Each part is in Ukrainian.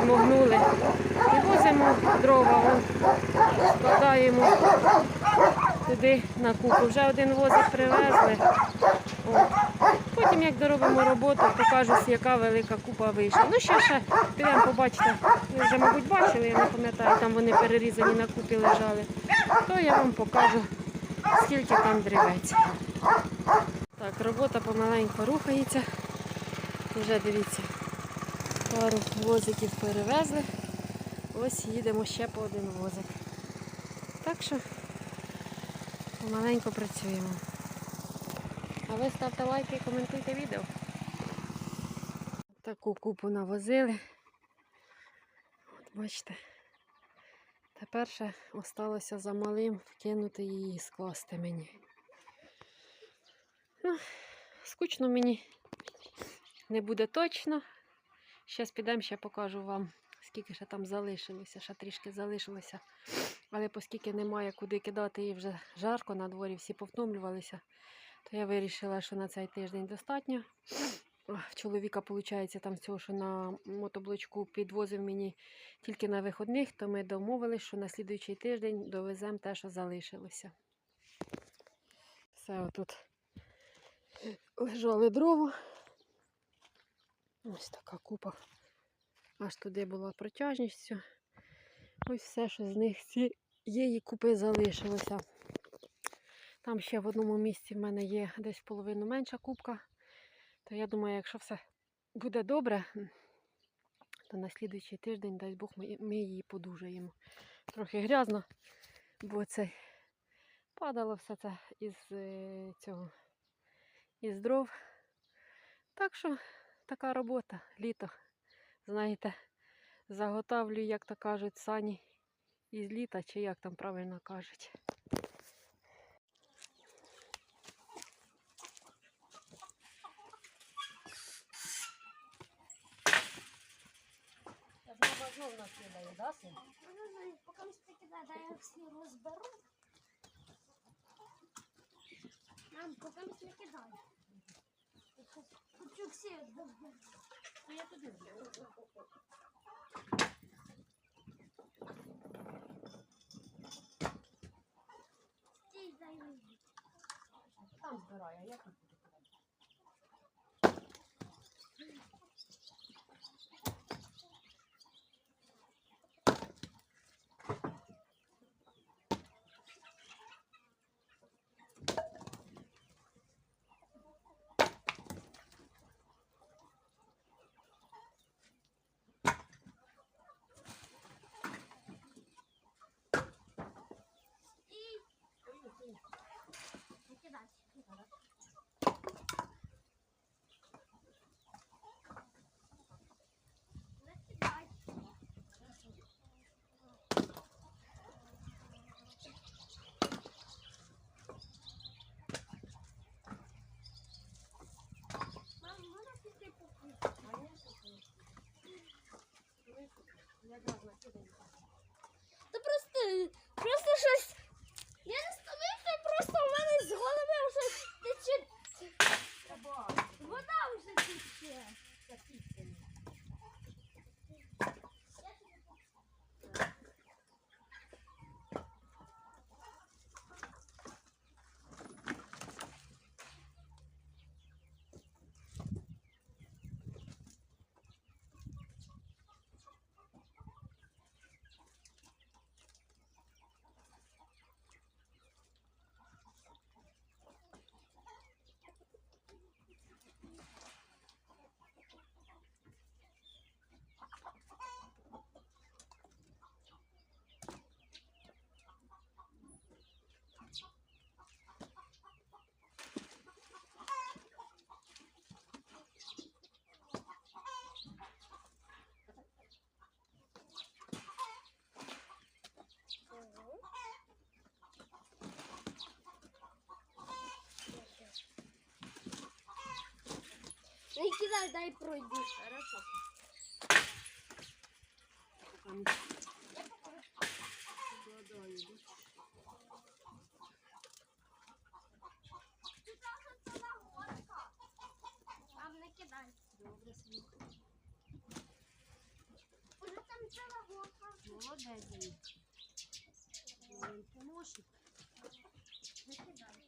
підмогнули. І возимо дрова, складаємо туди на купу. Вже один возик привезли. О. Потім, як доробимо роботу, покажу, яка велика купа вийшла. Ну, ще ще підемо побачите. Ви вже, мабуть, бачили, я не пам'ятаю, там вони перерізані на купі лежали. То я вам покажу, скільки там дрівець. Так, робота помаленьку рухається. Вже дивіться, пару возиків перевезли. Ось їдемо ще по один возик. Так що помаленьку працюємо. А ви ставте лайки і коментуйте відео. Таку купу навозили. От бачите. Тепер ще осталося за малим вкинути її і скласти мені. Ну, скучно мені не буде точно. Зараз підемо, ще покажу вам, скільки ще там залишилося, ще трішки залишилося. Але оскільки немає куди кидати і вже жарко на дворі, всі повтомлювалися, то я вирішила, що на цей тиждень достатньо. Чоловіка, виходить, там з цього, що на мотоблочку підвозив мені тільки на виходних, то ми домовились, що на слідуючий тиждень довеземо те, що залишилося. Все отут лежали дрова. Ось така купа. Аж туди була протяжністю. Ось все, що з них цієї купи залишилося. Там ще в одному місці в мене є десь половину менша кубка. То я думаю, якщо все буде добре, то на слідуючий тиждень, дасть Бог, ми ми її подужаємо. Трохи грязно, бо це падало все це із е, цього із дров. Так що така робота, літо. Знаєте, заготавлюю, як то кажуть, сані із літа, чи як там правильно кажуть. Мама знов накидає, да, син? Поки прикидає, дай я всі розберу. Мам, поки не прикидай. Хочу всі я туди. Там збираю, я тут Давай, дай пройду. Хорошо. Там не кидай. Добре, світло. Уже там ціла горка. Молодець. Він поможе. Не кидай.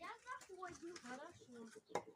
Я заходжу. Хорошо.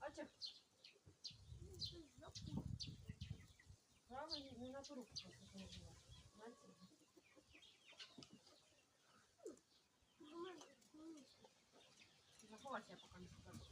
А що? Право не на ту руку просто положила. Знаете? Заховайся, пока не спектакль.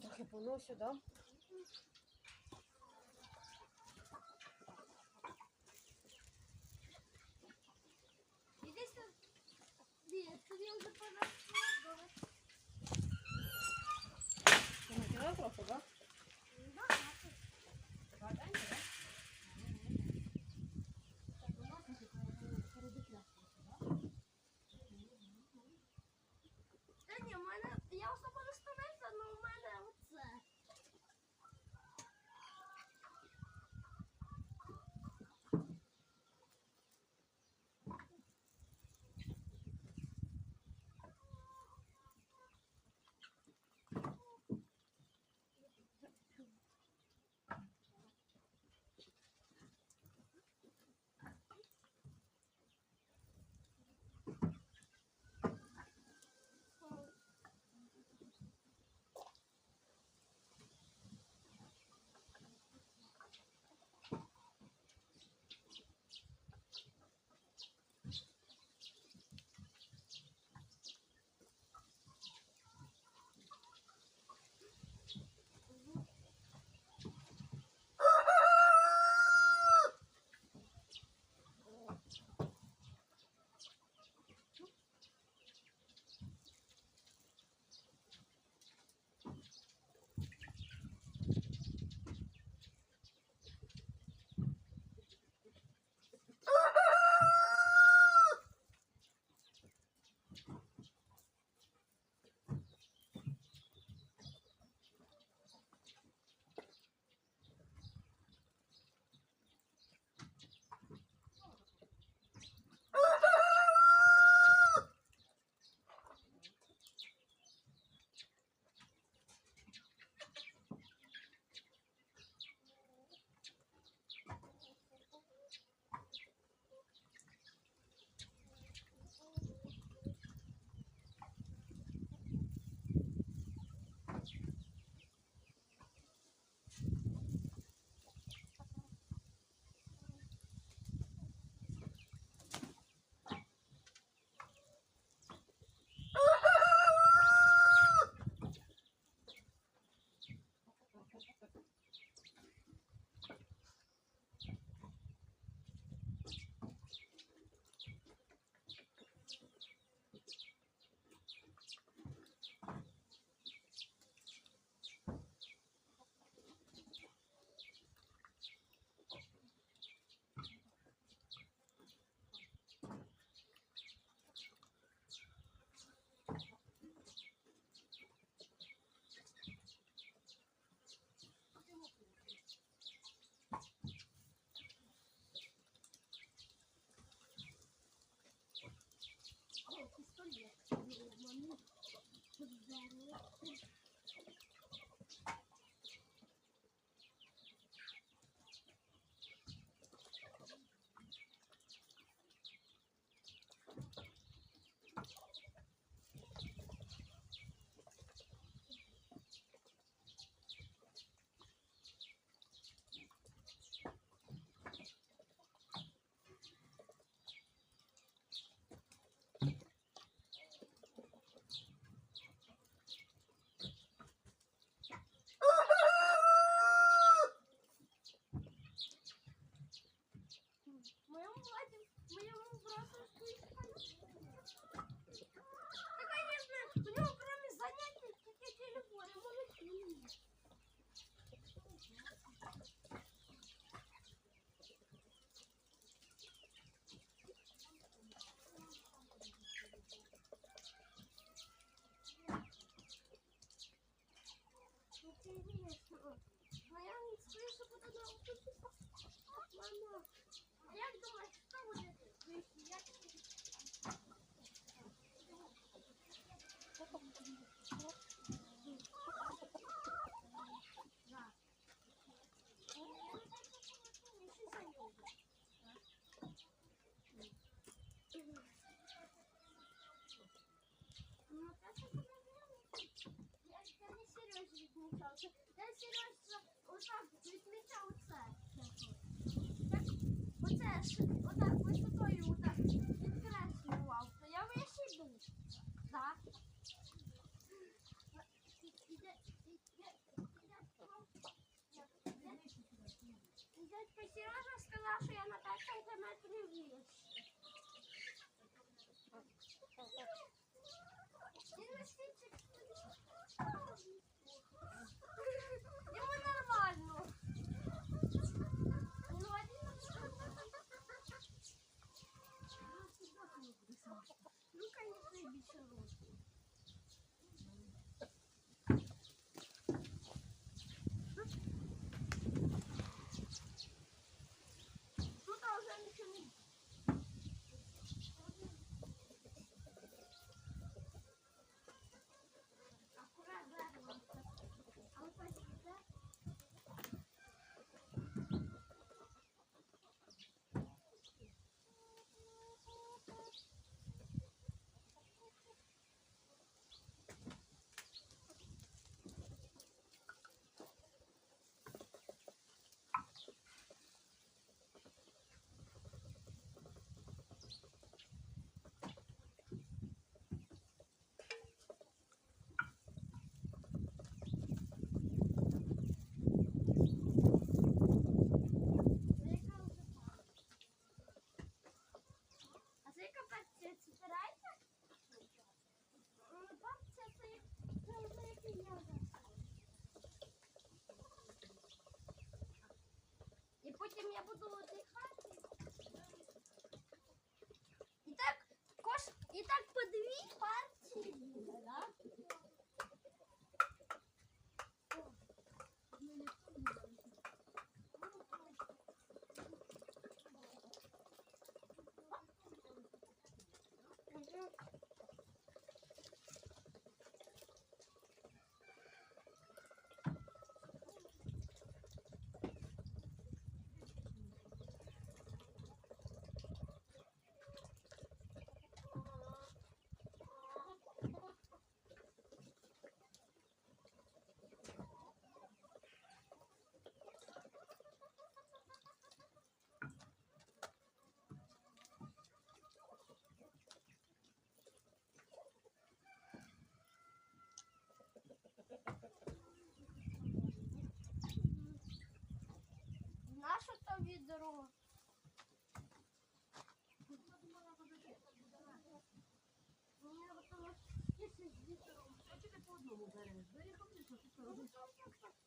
Так поносю, так? Да? Отак, висотою, отак. mais preguiça. 见面不多。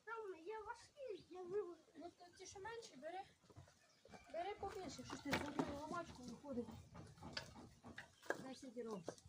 Там я важкий, я вивозив. Ну то ті, менше, бери. Бери побільше, що ти з зробив ломачку виходить. Дай сидіровсь.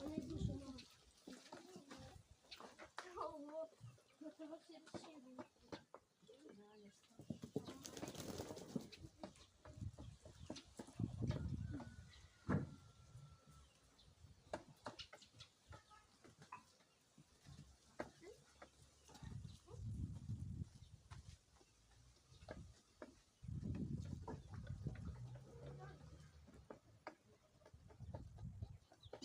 Вони дуже.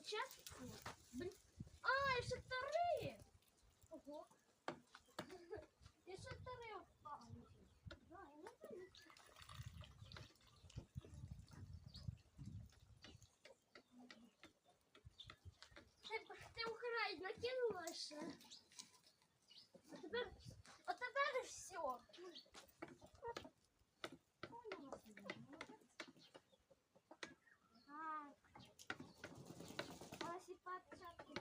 Початку? Блін. А, ще три! Ого. І ще три впали. Ти, ти в край накинула ще. А тепер, а тепер все. Так. Ось і початку.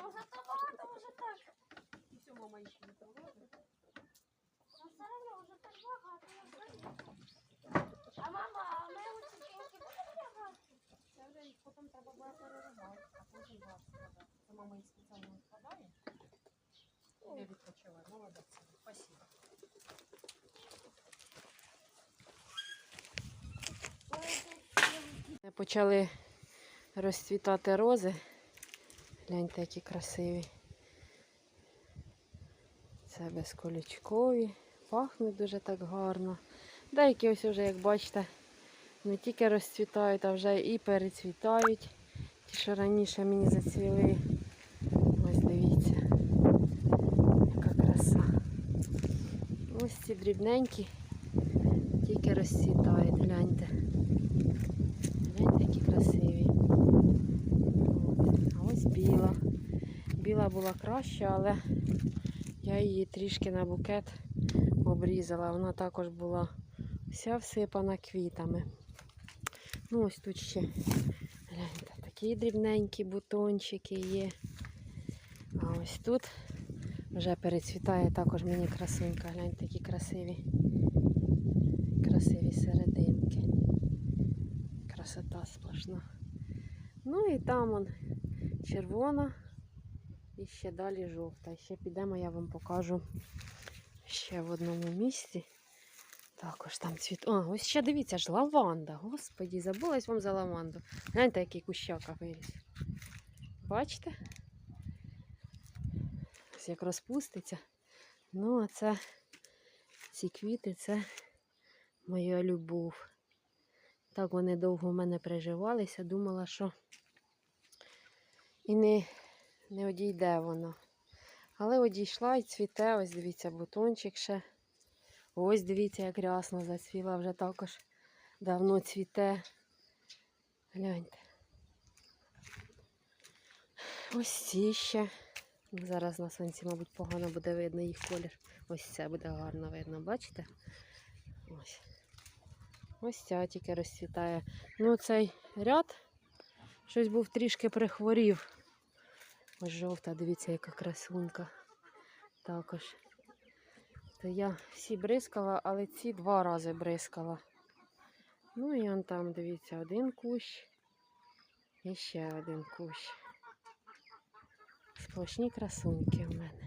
Ну, зато багато вже так. Мама ще не проводить. Ну, вже так багато. А мама, а ми цукінки будемо лягати? Це вже їх потім треба буде переривати, а потім вас складати. Це мама їх спеціально складає. Іди відпочивай, молодець. Спасибо. Почали розцвітати рози. Гляньте, які красиві. Це безколючкові, пахнуть дуже так гарно. Деякі ось вже, як бачите, не тільки розцвітають, а вже і перецвітають. Ті, що раніше мені зацвіли. Ось дивіться, яка краса. Ось ці дрібненькі, тільки розцвітають, гляньте. Гляньте, які красиві. А ось біла. Біла була краща, але я її трішки на букет обрізала. Вона також була вся всипана квітами. Ну, ось тут ще гляньте, такі дрібненькі бутончики є. А ось тут вже перецвітає також мені красунька. Гляньте, які красиві. Красиві серединки. Красота сплошна. Ну і там он червона і ще далі жовта. Ще підемо, я вам покажу ще в одному місці. Також там цвіт. А, ось ще дивіться ж лаванда. Господі, забулась вам за лаванду. Гляньте, який кущака виріс. Бачите? Ось як розпуститься. Ну, а це ці квіти це моя любов. Так вони довго в мене приживалися, думала, що і не, не одійде воно. Але одійшла і цвіте, ось дивіться, бутончик ще. Ось дивіться, як рясно зацвіла вже також давно цвіте. Гляньте. Ось ці ще. Зараз на сонці, мабуть, погано буде видно їх колір. Ось це буде гарно видно, бачите? Ось. Ось ця тільки розцвітає. Ну, цей ряд щось був трішки прихворів. Ось жовта, дивіться, яка красунька. Також. То я всі бризкала, але ці два рази бризкала. Ну і он там, дивіться, один кущ і ще один кущ. Сплошні красунки в мене.